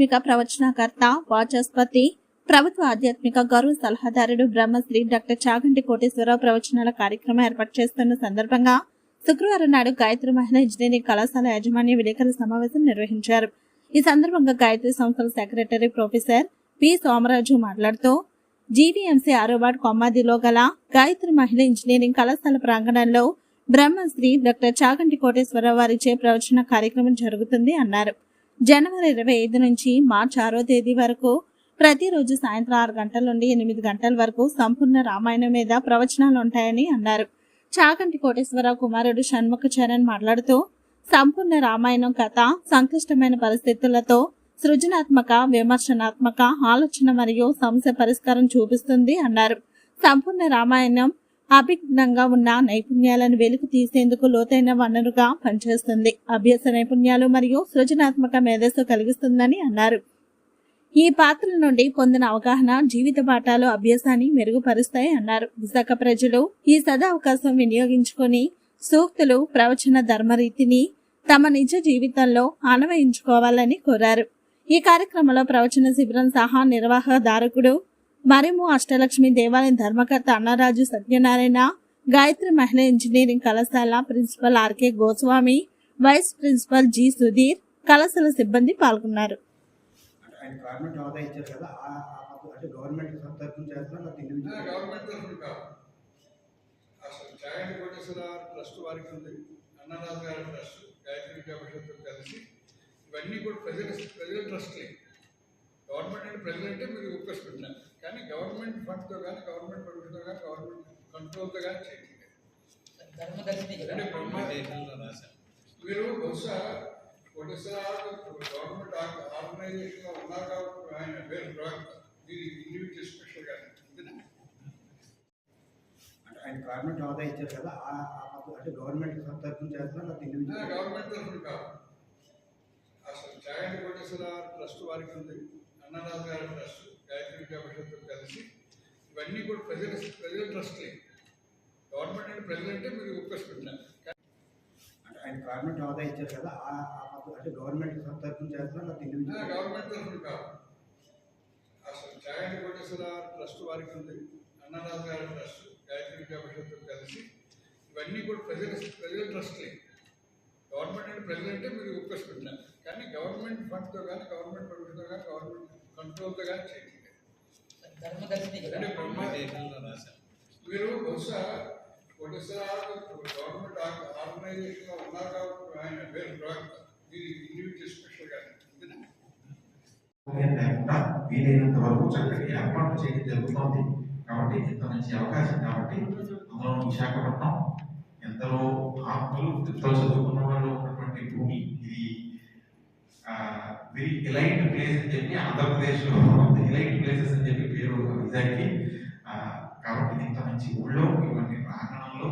ఆధ్యాత్మిక ప్రవచనకర్త వాచస్పతి ప్రభుత్వ ఆధ్యాత్మిక గౌరవ సలహాదారుడు బ్రహ్మశ్రీ డాక్టర్ చాగంటి కోటేశ్వరరావు ప్రవచనాల కార్యక్రమం ఏర్పాటు చేస్తున్న సందర్భంగా శుక్రవారం నాడు గాయత్రి మహిళా ఇంజనీరింగ్ కళాశాల యాజమాన్య విలేకరుల సమావేశం నిర్వహించారు. ఈ సందర్భంగా గాయత్రి సంస్థల సెక్రటరీ ప్రొఫెసర్ పి. సోమరాజు మాట్లాడుతూ జీవీఎంసీ ఆరోబాట్ కొమ్మాదిలో గల గాయత్రి మహిళా ఇంజనీరింగ్ కళాశాల ప్రాంగణంలో బ్రహ్మశ్రీ డాక్టర్ చాగంటి కోటేశ్వరరావు వారిచే ప్రవచన కార్యక్రమం జరుగుతుంది అన్నారు. జనవరి ఇరవై ఐదు నుంచి మార్చి ఆరో తేదీ వరకు ప్రతిరోజు సాయంత్రం ఆరు గంటల నుండి ఎనిమిది గంటల వరకు సంపూర్ణ రామాయణం మీద ప్రవచనాలు ఉంటాయని అన్నారు. చాగంటి కోటేశ్వరరావు కుమారుడు షణ్ముఖ చరణ్ మాట్లాడుతూ సంపూర్ణ రామాయణం కథ సంక్లిష్టమైన పరిస్థితులతో సృజనాత్మక విమర్శనాత్మక ఆలోచన మరియు సమస్య పరిష్కారం చూపిస్తుంది అన్నారు. సంపూర్ణ రామాయణం అభిజ్ఞంగా ఉన్న నైపుణ్యాలను వెలుగు తీసేందుకు లోతైన వనరుగా పనిచేస్తుంది. అభ్యాస నైపుణ్యాలు మరియు సృజనాత్మక మేధస్సు కలిగిస్తుందని అన్నారు. ఈ పాత్రల నుండి పొందిన అవగాహన జీవిత పాఠాలు అభ్యాసాన్ని మెరుగుపరుస్తాయి అన్నారు. విశాఖ ప్రజలు ఈ సదావకాశం వినియోగించుకొని సూక్తులు ప్రవచన ధర్మరీతిని తమ నిజ జీవితంలో అన్వయించుకోవాలని కోరారు. ఈ కార్యక్రమంలో ప్రవచన శిబిరం సహా నిర్వాహదారకుడు మరిము అష్టలక్ష్మి దేవాలయం ధర్మకర్త అన్నరాజు సత్యనారాయణ గాయత్రి మహిళా ఇంజనీరింగ్ కళాశాల principal R K Goswami vice principal G Sudheer కళాశాల సిబ్బంది పాల్గొన్నారు. ఇవన్నీ కూడా ప్రజల ప్రజల ట్రస్ట్లే. ప్రజలంటే మీరు పెట్టినారు. కానీ గవర్నమెంట్ ఫండ్తో కానీ గవర్నమెంట్ పర్మిషన్తో కానీ గవర్నమెంట్ కంట్రోల్తో కానీ చేయట్లేదు. మీరు బహుశా కోటేశ్వర గవర్నమెంట్ ఆర్గనైజేషన్లో ఉన్నారు కాబట్టి ఆయన వేరు మీరు ఇండివిజువల్ స్పెషల్గా అంటే ఆయన గవర్నమెంట్ హోదా ఇచ్చారు కదా అంటే గవర్నమెంట్ తరఫున చేస్తున్నా లేకపోతే ఇండివిజువల్ గవర్నమెంట్ తరఫున కాదు. అసలు జాయింట్ కోటేశ్వర ట్రస్ట్ వారికి ఉంది. అన్నదాస్ గారి ట్రస్ట్ గాయత్రి విద్యా పరిషత్తో కలిసి ఇవన్నీ కూడా ప్రజల ప్రజల ట్రస్ట్లే. గవర్నమెంట్ అంటే ప్రజలంటే మీరు పెట్టినారు అంటే ఆయన గవర్నమెంట్ హోదా ఇచ్చారు కదా అంటే గవర్నమెంట్ తరఫున చేస్తున్నా లేకపోతే ఇండివిజువల్? గవర్నమెంట్ తరఫున కాదు. అసలు జాయింట్ కోటేశ్వర ట్రస్ట్ వారికి ఉంది. అన్నదాస్ గారి ట్రస్ట్ గాయత్రి విద్యా పరిషత్తో కలిసి ఇవన్నీ కూడా ప్రజల ప్రజల ట్రస్ట్లే. గవర్నమెంట్ అంటే ప్రజలంటే మీరు ఉపయోగ పెట్టినారు కానీ గవర్నమెంట్ ఫండ్తో కానీ గవర్నమెంట్ పర్మిషన్తో కానీ గవర్నమెంట్ కానీ మీరు బహుశా ఒకసారి గవర్నమెంట్ ఆర్గనైజేషన్లో ఉన్నారు కాబట్టి ఆయన పేరు ప్రవక్త మీరు ఇండివిజువల్ స్పెషల్గా అంతేనా లేకుండా వీలైనంత వరకు చక్కటి ఏర్పాటు చేయడం జరుగుతోంది కాబట్టి ఇంత మంచి అవకాశం కాబట్టి అందులో విశాఖపట్నం ఎంతలో ఆత్మలు ఎంతో చదువుకున్న వాళ్ళు ఉన్నటువంటి భూమి ఇది వెరీ ఎలైట్ ప్లేస్ అని చెప్పి ఆంధ్రప్రదేశ్లో ఎలైట్ ప్లేసెస్ అని చెప్పి పేరు వైజాగ్కి కాబట్టి ఇంత మంచి ఊళ్ళో ఇవన్నీ ప్రాంగణంలో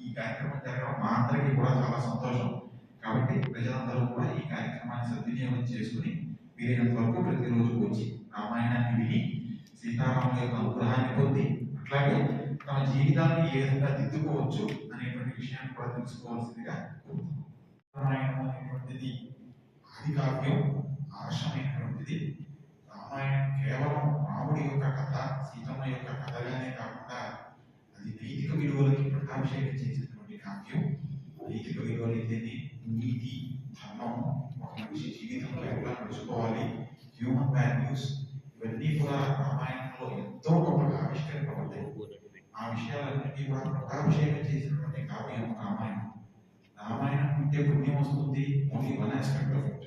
ఈ కార్యక్రమం జరగడం మా అందరికీ కూడా చాలా సంతోషం కాబట్టి ప్రజలందరూ కూడా ఈ కార్యక్రమాన్ని సద్వినియోగం చేసుకుని వీలైనంత వరకు ప్రతిరోజు వచ్చి రామాయణాన్ని విని సీతారాముల యొక్క అనుగ్రహాన్ని పొంది అట్లాగే తమ జీవితాన్ని ఏ విధంగా దిద్దుకోవచ్చు అనేటువంటి విషయాన్ని కూడా తెలుసుకోవాల్సిందిగా కోరుతున్నాం. రామాయణం అనేటువంటిది ఆది కావ్యం ఆర్షమైనటువంటిది రామాయణం కేవలం రాముడి యొక్క కథ సీతమ్మ యొక్క కథగానే కాకుండా అది నైతిక విలువలకి పట్టాభిషేకం చేసినటువంటి కావ్యం నైతిక విలువలు అయితేనే నీతి ధర్మం ఒక మనిషి జీవితంలో ఎలా నడుచుకోవాలి హ్యూమన్ వాల్యూస్ ఇవన్నీ కూడా రామాయణంలో ఎంతో గొప్పగా ఆవిష్కరింపబడ్డాయి ఆ విషయాలన్నింటినీ కూడా పట్టాభిషేకం చేసినటువంటి కావ్యం రామాయణం రామాయణం ఉంటే పుణ్యం వస్తుంది only one aspect of it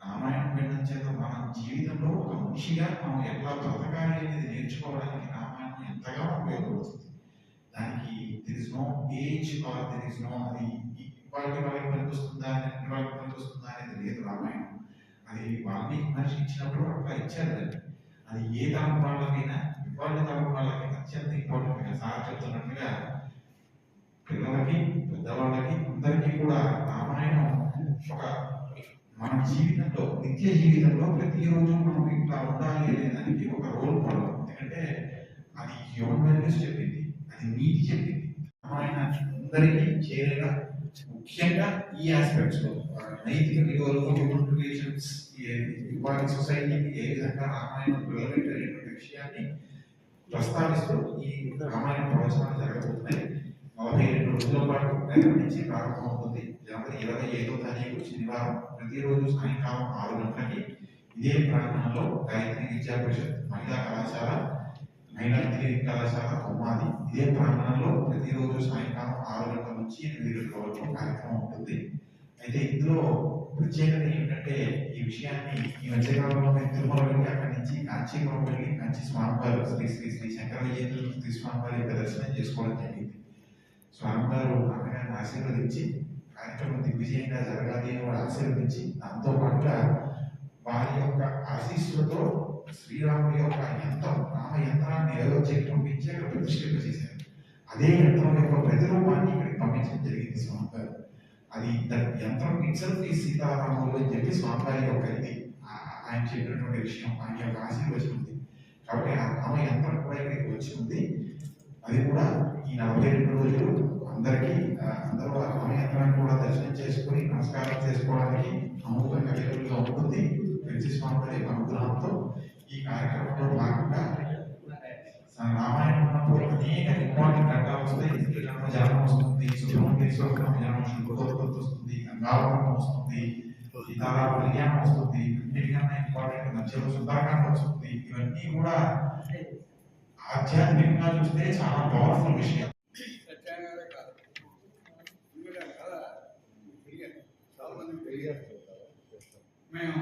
Ramayanam వినడం చేత మన జీవితంలో ఒక మనిషిగా మనం ఎట్లా బ్రతకాలి అనేది నేర్చుకోవడానికి రామాయణం ఎంతగా ఉపయోగపడుతుంది. దానికి there is no age or there is no అది వాళ్ళకి వాళ్ళకి పనికొస్తుందా ఇంటి వాళ్ళకి పనికొస్తుందా అనేది లేదు రామాయణం. అది వాల్మీకి మనిషి ఇచ్చినప్పుడు అట్లా ఇచ్చారు అది ఏ తరం వాళ్ళకైనా ఇవాళ తరం వాళ్ళకి అత్యంత ఇంపార్టెంట్ సార్ చెప్తున్నట్టుగా పిల్లలకి పెద్దవాళ్ళకి అందరికీ కూడా రామాయణం ఒక మన జీవితంలో నిత్య జీవితంలో ప్రతిరోజు మనం ఇట్లా ఉండాలి అనే దానికి ఒక రోల్ మోడల్ ఎందుకంటే అది హ్యూమన్ వాల్యూస్ చెప్పింది అది నీతి చెప్పింది. ఆయన అందరికీ చేరేలా ముఖ్యంగా ఈ ఆస్పెక్ట్స్లో నైతిక విలువలు హ్యూమన్ రిలేషన్స్ ఇవాళ సొసైటీకి ఏ విధంగా రామాయణం రిలవెంట్ అనేటువంటి విషయాన్ని ప్రస్తావిస్తూ ఈ రామాయణ ప్రవచనాలు జరగబోతున్నాయి. నలభై రెండు రోజుల పాటు రేపటి నుంచి ప్రారంభమవుతుంది జనవరి ఇరవై ఐదో తారీఖు శనివారం ప్రతిరోజు సాయంకాలం ఆరు గంటలకి ఇదే ప్రాంగణంలో గాయత్రి విద్యా పరిషత్ మహిళా కళాశాల మహిళా ఇంజనీరింగ్ కళాశాల ఉమాది ఇదే ప్రాంగణంలో ప్రతిరోజు సాయంకాలం ఆరు గంటల నుంచి ఎనిమిది గంటల వరకు కార్యక్రమం ఉంటుంది. అయితే ఇందులో ప్రత్యేకత ఏంటంటే ఈ విషయాన్ని ఈ మధ్యకాలంలో మేము తిరుమల వెళ్ళి అక్కడి నుంచి కాంచీపురం వెళ్ళి కాంచి స్వామివారు శ్రీ శ్రీ శ్రీ శంకర విజయేంద్ర శ్రీ స్వామివారి యొక్క దర్శనం చేసుకోవడం జరిగింది. స్వామివారు అమ్మగారిని ఆశీర్వదించి కార్యక్రమం దిగ్విజయంగా జరగాలి అని వారు ఆశీర్వదించి దాంతో పాటుగా వారి యొక్క ఆశీస్సులతో శ్రీరాముడి యొక్క యంత్రం రామ యంత్రాన్ని ఏదో చేసి పంపించి అక్కడ ప్రతిష్ఠింప చేశారు. అదే యంత్రం యొక్క ప్రతిరూపాన్ని ఇక్కడికి పంపించడం జరిగింది స్వామివారు. అది యంత్రం ఇట్సెల్ఫ్ ఈ సీతారాములు అని చెప్పి స్వామివారి యొక్క ఇది ఆయన చెప్పినటువంటి విషయం ఆయన యొక్క ఆశీర్వచనం ఉంది. కాబట్టి ఆ రామ యంత్రం కూడా ఇక్కడికి వచ్చి ఉంది. అది కూడా ఈ నలభై రెండు రోజులు అందరికీ ఆ, అందరూ ఆ రామ యంత్రాన్ని కూడా దర్శనం చేసుకుని నమస్కారం చేసుకోవడానికి అమృతంగా విలువలుగా ఉంటుంది. పెంచి స్వామివారి యొక్క అనుగ్రహంతో ఈ కార్యక్రమంలో భాగంగా స- రామాయణం ఉన్నప్పుడు అనేక ఇంపార్టెంట్ ఘట్టాలు వస్తాయి. శ్రీరామ జన్మ వస్తుంది సుబ్రహ్మణ్యేశ్వర జన్మ శుభోత్పత్తి వస్తుంది గంగావరం వస్తుంది సీతారామ కళ్యాణం వస్తుంది. అన్నిటికన్నా ఇంపార్టెంట్ మధ్యలో సుందరకాండ వస్తుంది. ఇవన్నీ కూడా ఆధ్యాత్మికంగా చూస్తే చాలా పవర్ఫుల్ విషయం. మేము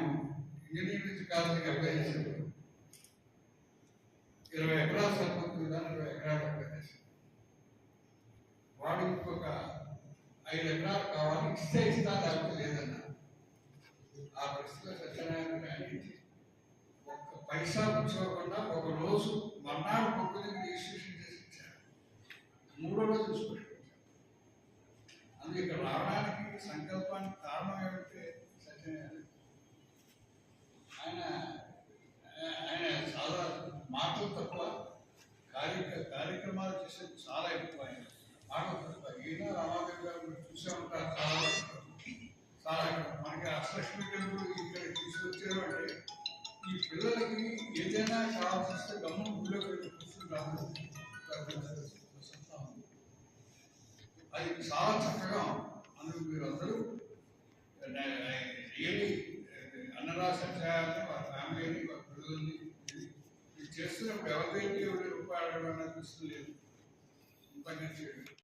ఇంజనీరింగ్ కాలేజీకి అప్లై చేసినప్పుడు ఇరవై ఎకరాలు సరిపోతుంది ఇరవై ఎకరాలు అప్లై చేసాం వాడు ఇంకొక ఐదు ఎకరాలు కావాలి ఇస్తే ఇస్తా లేకపోతే లేదన్నా. ఆ పరిస్థితిలో సత్యనారాయణ గారిని ఒక్క పైసా కూర్చోకుండా ఒక రోజు మర్నాడు దగ్గర రిజిస్ట్రేషన్ చేసి ఇచ్చారు. మూడో రోజు చూసుకుంటారు అందుకే ఇక్కడ రావడానికి సంకల్పానికి కారణం ఏమంటే సత్యనారాయణ ఆయన ఆయన చాలా మాటలు తప్ప కార్య కార్యక్రమాలు చేసేది చాలా ఎక్కువ ఆయన. మాటలు చక్కగా అందుకు మీరు అందరూ రియలీ అన్నరాశ వారి ఫ్యామిలీని వారి పిల్లల్ని మీరు చేస్తున్నప్పుడు ఎవరికైతే ఎవరి రూపాయలు అడగడం అనిపిస్తుంది. లేదు అంతగా చేయడం.